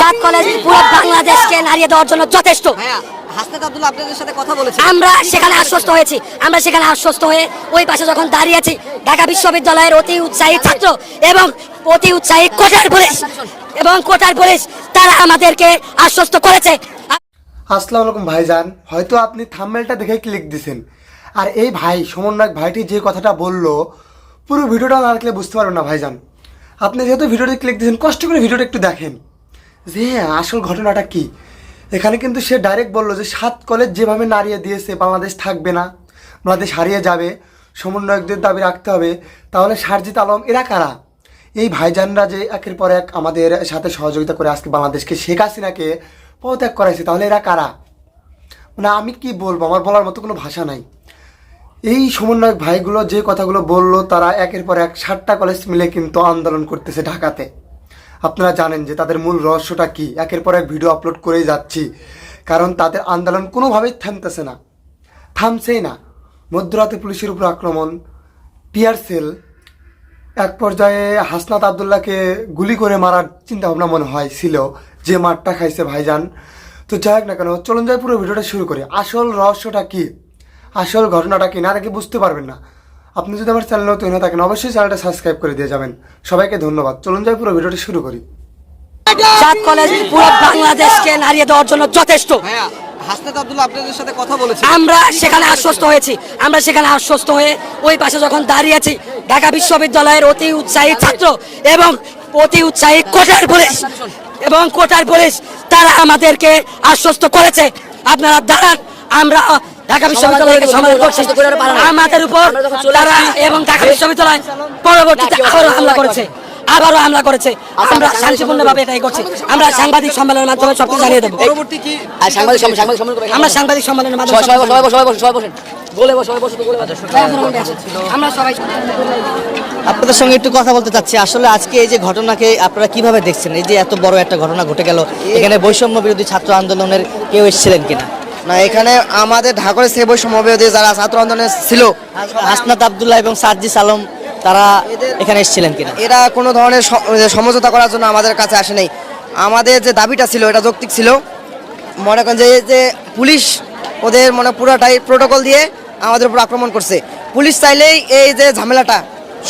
সাত কলেজ পুরো বাংলাদেশকে নাড়িয়ে দেওয়ার জন্য যথেষ্ট। ভাইয়া হাসনাত আব্দুল্লাহ আপনাদের সাথে কথা বলেছে আমরা সেখানে আশ্বস্ত হয়েছি। আমরা সেখানে আশ্বস্ত হয়ে ওই পাশে যখন দাঁড়িয়েছি ঢাকা বিশ্ববিদ্যালয়ের অতি উৎসাহী ছাত্র এবং অতি উৎসাহী কোটার পুলিশ এবং কোটার পুলিশ তারা আমাদেরকে আশ্বস্ত করেছে। আসসালামু আলাইকুম ভাইজান। হয়তো আপনি থাম্বেলটা দেখে ক্লিক দিছেন। আর এই ভাই সমন্বয়ক ভাইটি যে কথাটা বলল পুরো ভিডিওটা না দেখলে বুঝতে পারবেন না ভাইজান। আপনি যেহেতু ভিডিওতে ক্লিক দিয়েছেন কষ্ট করে ভিডিওটা একটু দেখেন। যে, আসল ঘটনাটা কি? এখানে কিন্তু সে ডাইরেক্ট বলল যে, সাত কলেজ যেভাবে নাড়িয়ে দিয়েছে, বাংলাদেশ থাকবে না, বাংলাদেশ হারিয়ে যাবে, সমন্বয়কদের দাবি রাখতে হবে, তাহলে সারজিৎ আলম, এরা কারা? এই ভাইজানরা যে একের পর এক আমাদের সাথে সহযোগিতা করে আজকে বাংলাদেশকে, শেখ হাসিনাকে পদত্যাগ করাইছে, তাহলে এরা কারা? মানে আমি কি বলব? আমার বলার মতো কোনো ভাষা নাই। এই সমন্বয়ক ভাইগুলো যে কথাগুলো বলল, তারা একের পর এক সাতটা কলেজ মিলে কিন্তু আন্দোলন করতেছে ঢাকাতে। আপনারা জানেন যে তাদের মূল রহস্যটা কি। একের পর এক ভিডিও আপলোড করেই যাচ্ছি। কারণ তাদের আন্দোলন কোনোভাবেই থামতেছে না। থামছেই না। মধ্যরাতে পুলিশের উপর আক্রমণ, টিয়ার সেল, এক পর্যায়ে হাসনাত আবদুল্লাহকে গুলি করে মারার চিন্তা ভাবনা মনে হয় ছিল, যে মারটা খাইছে ভাইজান। তো যাই হোক না কেন, চলুন যাই পুরো ভিডিওটা শুরু করি। আসল রহস্যটা কি? আসল ঘটনাটা কি? না দেখে বুঝতে পারবেন না। আপনি যদি আমার চ্যানেল নতুন হয়ে থাকেন অবশ্যই চ্যানেলটা সাবস্ক্রাইব করে দিয়ে যাবেন। সবাইকে ধন্যবাদ। চলুন যাই পুরো ভিডিওটা শুরু করি। সাত কলেজ পুরো বাংলাদেশকে নাড়িয়ে দেওয়ার জন্য যথেষ্ট। হাসনাত আব্দুল্লাহ আপনাদের সাথে কথা বলেছে আমরা সেখানে আশ্বস্ত হয়েছি। আমরা সেখানে আশ্বস্ত হয়ে ওই পাশে যখন দাঁড়িয়েছি ঢাকা বিশ্ববিদ্যালয়ের অতি উৎসাহী ছাত্র এবং অতি উৎসাহী কোটার পুলিশ এবং কোটার পুলিশ তারা আমাদেরকে আশ্বস্ত করেছে। আপনারা দাঁড়ান আমরা ঢাকা বিশ্ববিদ্যালয়কে আমাদের উপর তারা এবং ঢাকা বিশ্ববিদ্যালয় পরবর্তীতে আবারও হামলা করেছে। আবারও হামলা করেছে। আমরা শান্তিপূর্ণভাবে এটাই করছি। আমরা সাংবাদিক সম্মেলনের মাধ্যমে সবকিছু জানিয়ে দেবো। আমরা সাংবাদিক সম্মেলনের মাধ্যমে আমরা সবাই আপনাদের সঙ্গে একটু কথা বলতে চাচ্ছি। আসলে আজকে এই যে ঘটনাকে আপনারা কীভাবে দেখছেন? এই যে এত বড় একটা ঘটনা ঘটে গেল এখানে বৈষম্য বিরোধী ছাত্র আন্দোলনের কেউ এসেছিলেন কিনা? না এখানে আমাদের ঢাকার সে বৈষম্য বিরোধী যারা ছাত্র আন্দোলনে ছিল হাসনাত আবদুল্লাহ এবং সার্জিস আলম তারা এখানে এসেছিলেন কিনা? এরা কোনো ধরনের সমঝোতা করার জন্য আমাদের কাছে আসে নাই। আমাদের যে দাবিটা ছিল এটা যৌক্তিক ছিল। মনে করেন যে যে পুলিশ ওদের মানে পুরোটাই প্রোটোকল দিয়ে আমাদের উপর আক্রমণ করছে। পুলিশ চাইলেই এই যে ঝামেলাটা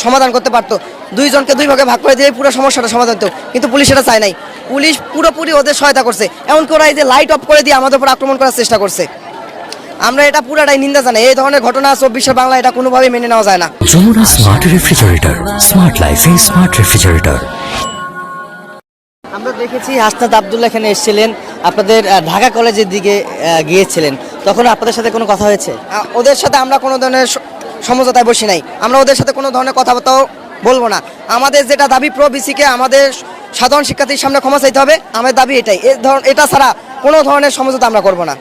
সমাধান করতে পারতো। দুইজনকে দুই ভাগে ভাগ করে দিয়ে পুরো সমস্যাটা সমাধান হতো। কিন্তু পুলিশ এটা চায় নাই। পুলিশ পুরোপুরি ওদের সহায়তা করছে। এমনকি ওরা এই যে লাইট অফ করে দিয়ে আমাদের উপর আক্রমণ করার চেষ্টা করছে। আমরা এটা পুরাটাই নিন্দা জানাই। এই ধরনের ঘটনা চব্বিশের বাংলা এটা কোনোভাবেই মেনে নেওয়া যায় না। যমুনা স্মার্ট রেফ্রিজারেটর স্মার্ট লাইফে স্মার্ট রেফ্রিজারেটর আমরা দেখেছি হাসনাত আবদুল্লাহ এখানে এসেছিলেন আপনাদের ঢাকা কলেজের দিকে গিয়েছিলেন। তখন আপনাদের সাথে কোনো কথা হয়েছে? ওদের সাথে আমরা কোনো ধরনের সমঝোতায় বসি নাই। আমরা ওদের সাথে কোনো ধরনের কথাবার্তাও বলব না। আমাদের যেটা দাবি প্রো বিসিকে আমাদের সাধারণ শিক্ষার্থীর সামনে ক্ষমা চাইতে হবে। আমাদের দাবি এটাই। এটা ছাড়া কোনো ধরনের সমঝোতা আমরা করব না।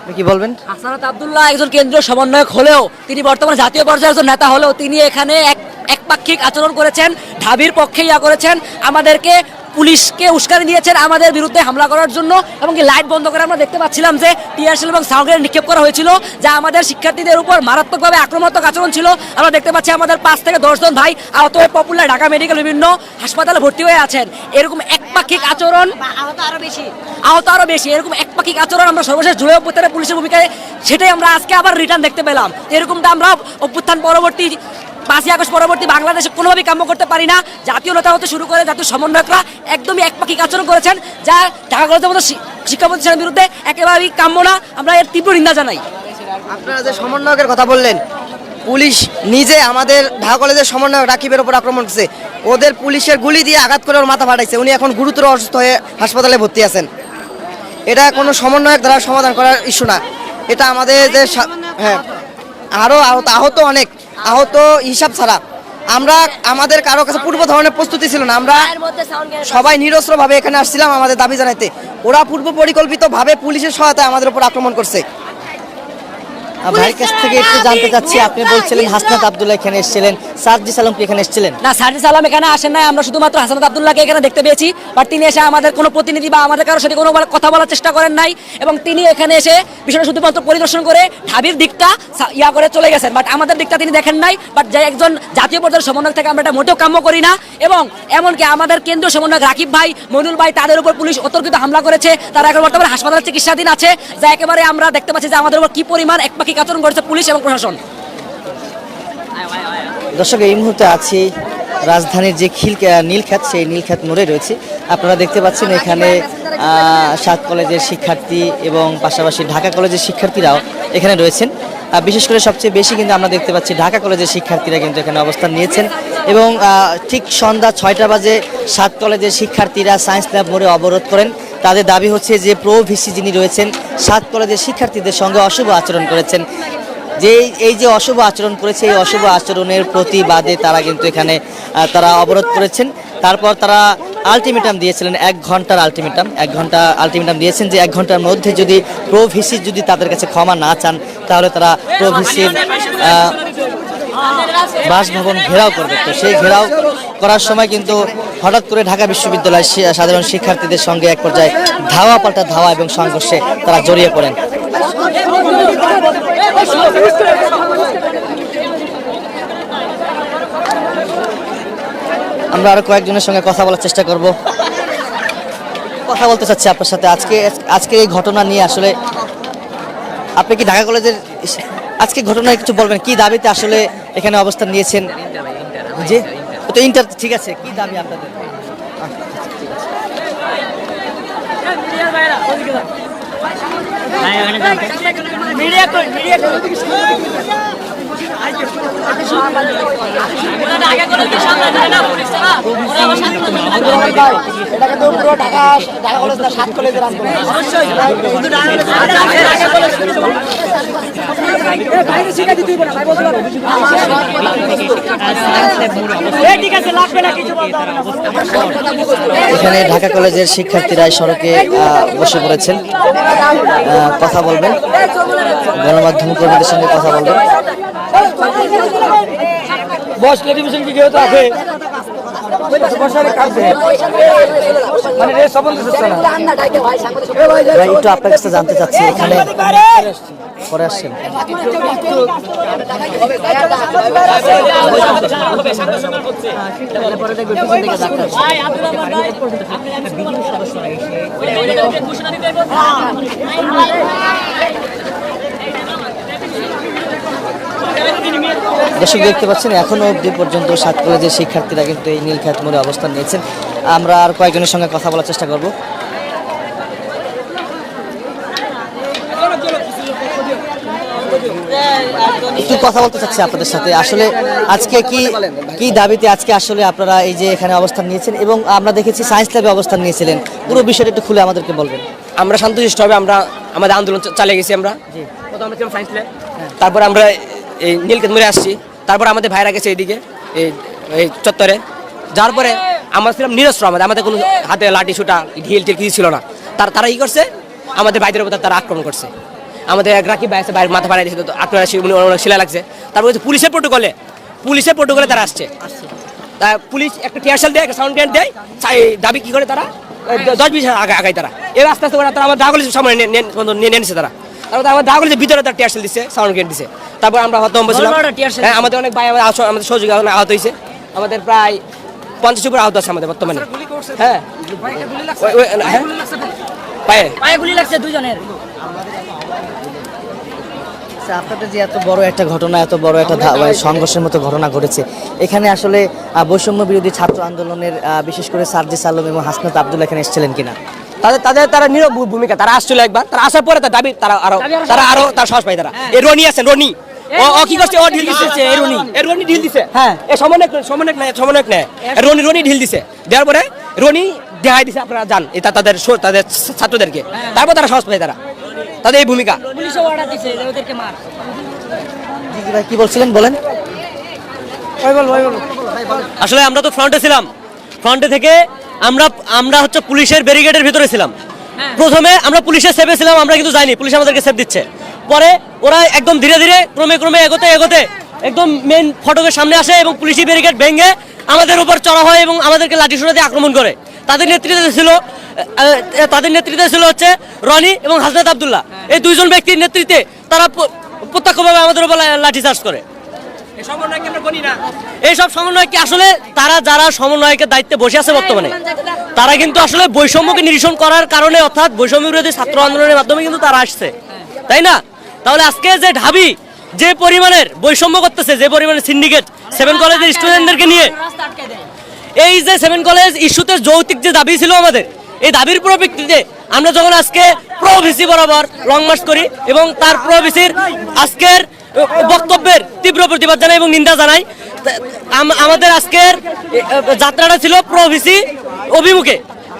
আপনি কি বলবেন? হাসানাত আব্দুল্লাহ একজন কেন্দ্রীয় সমন্বয়ক হলেও তিনি বর্তমানে জাতীয় পর্যায়ের একজন নেতা হলেও তিনি এখানে এক একপাক্ষিক আচরণ করেছেন ঢাবির পক্ষে ইয়া করেছেন। আমাদেরকে পুলিশকে উস্কানি দিয়েছেন আমাদের বিরুদ্ধে হামলা করার জন্য এবং কি লাইট বন্ধ করে আমরা দেখতে পাচ্ছিলাম যে টিয়ারশেল এবং সাউন্ডের নিক্ষেপ করা হয়েছিল যা আমাদের শিক্ষার্থীদের উপর মারাত্মকভাবে আক্রমণাত্মক আচরণ ছিল। আমরা দেখতে পাচ্ছি আমাদের পাঁচ থেকে দশজন ভাই আহত হয়ে পপুলার ঢাকা মেডিকেল বিভিন্ন হাসপাতালে ভর্তি হয়ে আছেন। এরকম একপাক্ষিক আচরণ আহত আরও বেশি। আহত আরও বেশি এরকম একপাক্ষিক আচরণ আমরা সর্বশেষ জুড়ে অভ্যুত্থানের পুলিশের ভূমিকায় সেটাই আমরা আজকে আবার রিটার্ন দেখতে পেলাম। এরকমটা আমরা অভ্যুত্থান পরবর্তী পাঁচই আগস্ট পরবর্তী বাংলাদেশে কোনোভাবেই কাম্য করতে পারি না। জাতীয় নেতা হতে শুরু করে জাতীয় সমন্বয়করা একদমই একপাক্ষিক আচরণ করেছেন, যা ঢাকা কলেজের মতো শি- শিক্ষা প্রতিষ্ঠানের বিরুদ্ধে একেবারেই কাম্য না। আমরা এর তীব্র নিন্দা জানাই। আপনারা যে সমন্বয়কের কথা বললেন, পুলিশ নিজে আমাদের ঢাকা কলেজের সমন্বয়ক রাকিবের ওপর আক্রমণ করছে। ওদের পুলিশের গুলি দিয়ে আঘাত করে ওর মাথা ফাটাইছে। উনি এখন গুরুতর অসুস্থ হয়ে হাসপাতালে ভর্তি আছেন। এটা কোনো সমন্বয়ক দ্বারা সমাধান করার ইস্যু না। এটা আমাদের যে হ্যাঁ আরও আহত আহত অনেক। আহত হিসাব ছাড়া। আমরা আমাদের কারও কাছে পূর্ব ধরনের প্রস্তুতি ছিল না। আমরা সবাই নিরস্ত্র ভাবে এখানে আসছিলাম আমাদের দাবি জানাইতে। ওরা পূর্ব পরিকল্পিত ভাবে পুলিশের সহায়তায় আমাদের উপর আক্রমণ করছে। ভাইয়ের কাছ থেকে একটু জানতে চাচ্ছি আপনি বলছিলেন হাসনাত আব্দুল্লাহ এখানে এসেছিলেন সার্জি সালাম কি এখানে এসেছিলেন? না সার্জিস আলম এখানে আসেন নাই আমরা শুধুমাত্র হাসানাত আব্দুল্লাহকে এখানে দেখতে পেয়েছি বাট তিনি এসে আমাদের কোনো প্রতিনিধি বা আমাদের কারোর সাথে কোনো কথা বলার চেষ্টা করেন নাই এবং তিনি এখানে এসে বিষয়টা শুধুমাত্র পরিদর্শন করে ঢাবির দিকটা ইয়া করে চলে গেছেন। বাট আমাদের দিকটা তিনি দেখেন নাই বাট যে একজন জাতীয় পর্যায়ের সমন্বয়ক থেকে আমরা এটা মোটেও কাম্য করি না এবং এমনকি আমাদের কেন্দ্রীয় সমন্বয়ক রাকিব ভাই মইনুল ভাই তাদের উপর পুলিশ অতর্কিত হামলা করেছে তারা এখন বর্তমানে হাসপাতালে চিকিৎসাধীন আছে যা একেবারে আমরা দেখতে পাচ্ছি যে আমাদের উপর কি পরিমাণ একপাকি আচরণ করেছে পুলিশ এবং প্রশাসন। দর্শক, এই মুহূর্তে আছি রাজধানীর যে খিল নীলখ্যাত সেই নীলখ্যাত মোড়ে রয়েছে। আপনারা দেখতে পাচ্ছেন এখানে সাত কলেজের শিক্ষার্থী এবং পাশাপাশি ঢাকা কলেজের শিক্ষার্থীরাও এখানে রয়েছেন। বিশেষ করে সবচেয়ে বেশি কিন্তু আমরা দেখতে পাচ্ছি ঢাকা কলেজের শিক্ষার্থীরা কিন্তু এখানে অবস্থান নিয়েছেন। এবং ঠিক সন্ধ্যা ছয়টা বাজে সাত কলেজের শিক্ষার্থীরা সায়েন্স ল্যাব মোড়ে অবরোধ করেন। তাদের দাবি হচ্ছে যে প্রো ভিসি যিনি রয়েছেন, সাত কলেজের শিক্ষার্থীদের সঙ্গে অশুভ আচরণ করেছেন। যে এই- যে অশুভ আচরণ করেছে, এই অশুভ আচরণের প্রতিবাদে তারা কিন্তু এখানে তারা অবরোধ করেছেন। তারপর তারা আলটিমেটাম দিয়েছিলেন, এক ঘণ্টার আলটিমেটাম এক ঘণ্টা আলটিমেটাম দিয়েছেন যে এক ঘণ্টার মধ্যে যদি প্রো ভিসি যদি তাদের কাছে ক্ষমা না চান, তাহলে তারা প্রো ভিসির বাসভবন ঘেরাও করবে। তো সেই ঘেরাও করার সময় কিন্তু হঠাৎ করে ঢাকা বিশ্ববিদ্যালয়ের শি- সাধারণ শিক্ষার্থীদের সঙ্গে এক পর্যায়ে ধাওয়া পাল্টা ধাওয়া এবং সংঘর্ষে তারা জড়িয়ে পড়েন। আমরা আরও কয়েকজনের সঙ্গে কথা বলার চেষ্টা করব। কথা বলতে চাচ্ছি আপনার সাথে। আজকে আজকে এই ঘটনা নিয়ে আসলে আপনি কি ঢাকা কলেজের আজকে ঘটনা কিছু বলবেন? কি দাবিতে আসলে এখানে অবস্থান নিয়েছেন? ও তো ইন্টার, ঠিক আছে। কি দাবি আপনাদের? এখানে ঢাকা কলেজের শিক্ষার্থীরা সড়কে বসে পড়েছেন। কথা বলবেন। গণমাধ্যম কর্মীদের সঙ্গে কথা বলবেন। বস টেলিভিশন কি কেউ তো আছে? মানে রে সম্বন্ধে একটু আপনার কাছে জানতে চাচ্ছি এখানে পরে আসছেন। দর্শক দেখতে পাচ্ছেন এখনও অবধি পর্যন্ত সাত কলেজের শিক্ষার্থীরা কিন্তু এই নীলখ্যাত মোড়ে অবস্থান নিয়েছেন। আমরা আর কয়েকজনের সঙ্গে কথা বলার চেষ্টা করব। একটু কথা বলতে চাচ্ছি আপনাদের সাথে। আসলে আজকে কি কি দাবিতে আজকে আসলে আপনারা এই যে এখানে অবস্থান নিয়েছেন এবং আমরা দেখেছি সায়েন্স ল্যাবে অবস্থান নিয়েছিলেন। পুরো বিষয়টা একটু খুলে আমাদেরকে বলবেন। আমরা শান্তশিষ্ট হবে আমরা আমাদের আন্দোলন চালিয়ে গেছি আমরা। প্রথম আমরা ছিলাম সায়েন্স ল্যাব তারপর আমরা এই নীলকেত মোড়ে আসছি। তারপর আমাদের ভাইরা গেছে এইদিকে এই এই চত্বরে। যার পরে আমরা ছিলাম নিরস্ত্র আমাদের আমাদের কোনো হাতে লাঠি ছুটা ঢিল টিল কিছু ছিল না। তার তারা কি করছে? আমাদের ভাইদের উপর তারা আক্রমণ করছে। আমাদের এক রাকিব ভাই আছে ভাইয়ের মাথা ফাড়াই দিয়েছে উনি অনেক শিলা লাগছে। তারপর হচ্ছে পুলিশের প্রোটোকলে পুলিশের প্রোটোকলে তারা আসছে। তা পুলিশ একটা টিয়ারশাল দেয় একটা সাউন্ড গ্যান্ড দেয় চাই দাবি কি করে তারা? দশ বিশ আগে আগায় তারা। এবার আস্তে আস্তে তারা আমার দাগলের সামনে নিয়ে- নিয়ে বন্ধ নিয়ে নিয়ে নিছে তারা। তারপর ভিতরে তারা সাউন্ড দিছে তারপর আমরা হ্যাঁ আমাদের অনেক ভাই আমাদের আমাদের সহযোগী আহত হয়েছে আমাদের প্রায় পঞ্চাশ উপর আহত আছে আমাদের বর্তমানে। হ্যাঁ। ওই- হ্যাঁ? পায়ে। পায়ে গুলি লাগছে দুজনের আচ্ছা, আপনাদের যে এত বড় একটা ঘটনা এত বড় একটা মানে সংঘর্ষের মতো ঘটনা ঘটেছে এখানে আসলে বৈষম্য বিরোধী ছাত্র আন্দোলনের আহ, বিশেষ করে সার্জিস আলম এবং হাসনাত আব্দুল এখানে এসেছিলেন কিনা? তাদের তাদের তারা নীরব ভূমিকা তারা আসছিল একবার তারা আসার পরে তার দাবি তারা আরও তারা আরও তার সাহস পায় তারা। এই রনি আছেন রনি। ও ও কি করছে? ও ঢিল দিছে এ রনি। এ রনি ঢিল দিছে। হ্যাঁ। এ সমন্বয়ক সমন্বয়ক নাই সমন্বয়ক নাই রনি রনি ঢিল দিছে। দেওয়ার পরে রনি দেখাই দিছে আপনারা জান এটা তাদের তাদের ছাত্রদেরকে। তারপর তারা সাহস পায় তারা। তাদের এই ভূমিকা। পুলিশও অর্ডার দিছে ওদেরকে মার। জি, জি ভাই কি বলছিলেন? বলেন। আসলে আমরা তো ফ্রন্টে ছিলাম। ফ্রন্টে থেকে আমরা আমরা হচ্ছে পুলিশের ব্যারিকেডের ভিতরে ছিলাম। প্রথমে আমরা পুলিশের সেভে ছিলাম আমরা কিন্তু যাইনি পুলিশ আমাদেরকে সেভ দিচ্ছে। পরে ওরা একদম ধীরে ধীরে ক্রমে ক্রমে এগোতে এগোতে একদম মেন ফটকের সামনে আসে এবং পুলিশি ব্যারিকেড ভেঙে আমাদের উপর চড়া হয় এবং আমাদেরকে লাঠি দিয়ে আক্রমণ করে। তাদের নেতৃত্বে ছিল তাদের নেতৃত্বে ছিল হচ্ছে রনি এবং হাজরত আবদুল্লাহ। এই দুইজন ব্যক্তির নেতৃত্বে তারা প্রত্যক্ষভাবে আমাদের উপর লা- লাঠি চার্জ করে। এইসব সমন্বয় কি আসলে তারা যারা সমন্বয়কের দায়িত্বে বসে আছে বর্তমানে, তারা কিন্তু আসলে বৈষম্যকে নিরসন করার কারণে অর্থাৎ বৈষম্য বিরোধী ছাত্র আন্দোলনের মাধ্যমে কিন্তু তারা আসছে। তাই না? তাহলে আজকে যে ঢাবি যে পরিমাণের বৈষম্য করতেছে, যে পরিমাণের সিন্ডিকেট সেভেন কলেজের স্টুডেন্টদেরকে নিয়ে, এই যে সেভেন কলেজ ইস্যুতে যৌক্তিক যে দাবি ছিল আমাদের, এই দাবির পরিপ্রেক্ষিতে আমরা যখন আজকে প্রভিসি বরাবর লং মার্চ করি এবং তার প্রভিসির আজকের বক্তব্যের তীব্র প্রতিবাদ জানাই এবং নিন্দা জানাই। আমাদের আজকের যাত্রাটা ছিল প্রভিসি অভিমুখে।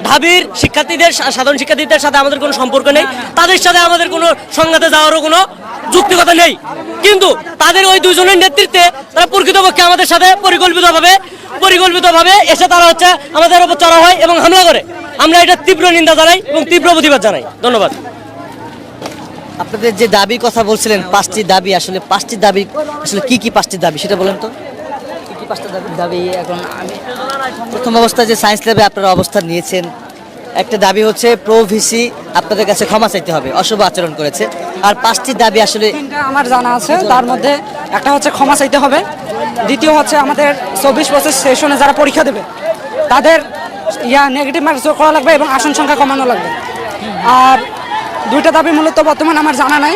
ঢাবির শিক্ষার্থীদের সাধারণ শিক্ষার্থীদের সাথে আমাদের কোনো সম্পর্ক নেই। তাদের সাথে আমাদের কোনো সংঘাতে যাওয়ারও কোনো যুক্তিকতা নেই। কিন্তু তাদের ওই দুজনের নেতৃত্বে তারা প্রকৃতপক্ষে আমাদের সাথে পরিকল্পিতভাবে পরিকল্পিতভাবে এসে তারা হচ্ছে আমাদের উপর চড়া হয় এবং হামলা করে। আমরা এটা তীব্র নিন্দা জানাই এবং তীব্র প্রতিবাদ জানাই। ধন্যবাদ। আপনাদের যে দাবি কথা বলছিলেন পাঁচটি দাবি আসলে পাঁচটি দাবি আসলে কি কি পাঁচটি দাবি সেটা বলেন তো? কি কি পাঁচটা দাবি? দাবি এখন আমি প্রথম অবস্থায় যে সায়েন্স ল্যাবে আপনারা অবস্থান নিয়েছেন একটা দাবি হচ্ছে প্রো ভিসি আপনাদের কাছে ক্ষমা চাইতে হবে অশুভ আচরণ করেছে। আর পাঁচটি দাবি আসলে আমার জানা আছে তার মধ্যে একটা হচ্ছে ক্ষমা চাইতে হবে দ্বিতীয় হচ্ছে আমাদের চব্বিশ বছর সেশনে যারা পরীক্ষা দেবে তাদের ইয়া নেগেটিভ মার্কস যোগ করা লাগবে এবং আসন সংখ্যা কমানো লাগবে। আর দুইটা দাবি মূলত বর্তমান আমার জানা নাই।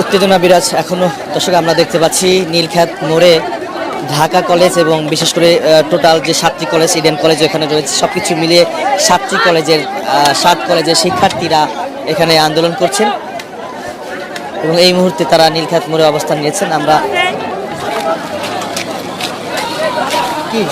উত্তেজনা বিরাজ এখনও। দর্শক, আমরা দেখতে পাচ্ছি নীলখ্যাত মোড়ে ঢাকা কলেজ এবং বিশেষ করে টোটাল যে সাতটি কলেজ, ইডেন কলেজ এখানে রয়েছে সব কিছু মিলিয়ে সাতটি কলেজের সাত কলেজের শিক্ষার্থীরা এখানে আন্দোলন করছেন। এবং এই মুহূর্তে তারা নীলখ্যাত মোড়ে অবস্থান নিয়েছেন। আমরা কি?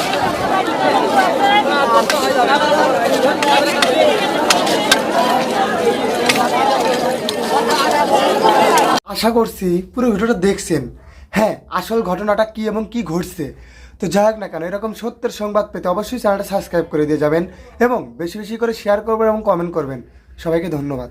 আশা করছি পুরো ভিডিওটা দেখছেন। হ্যাঁ আসল ঘটনাটা কি এবং কি ঘটছে? তো যাই হোক না কেন, এরকম সত্যের সংবাদ পেতে অবশ্যই চ্যানেলটা সাবস্ক্রাইব করে দিয়ে যাবেন এবং বেশি বেশি করে শেয়ার করবেন এবং কমেন্ট করবেন। সবাইকে ধন্যবাদ।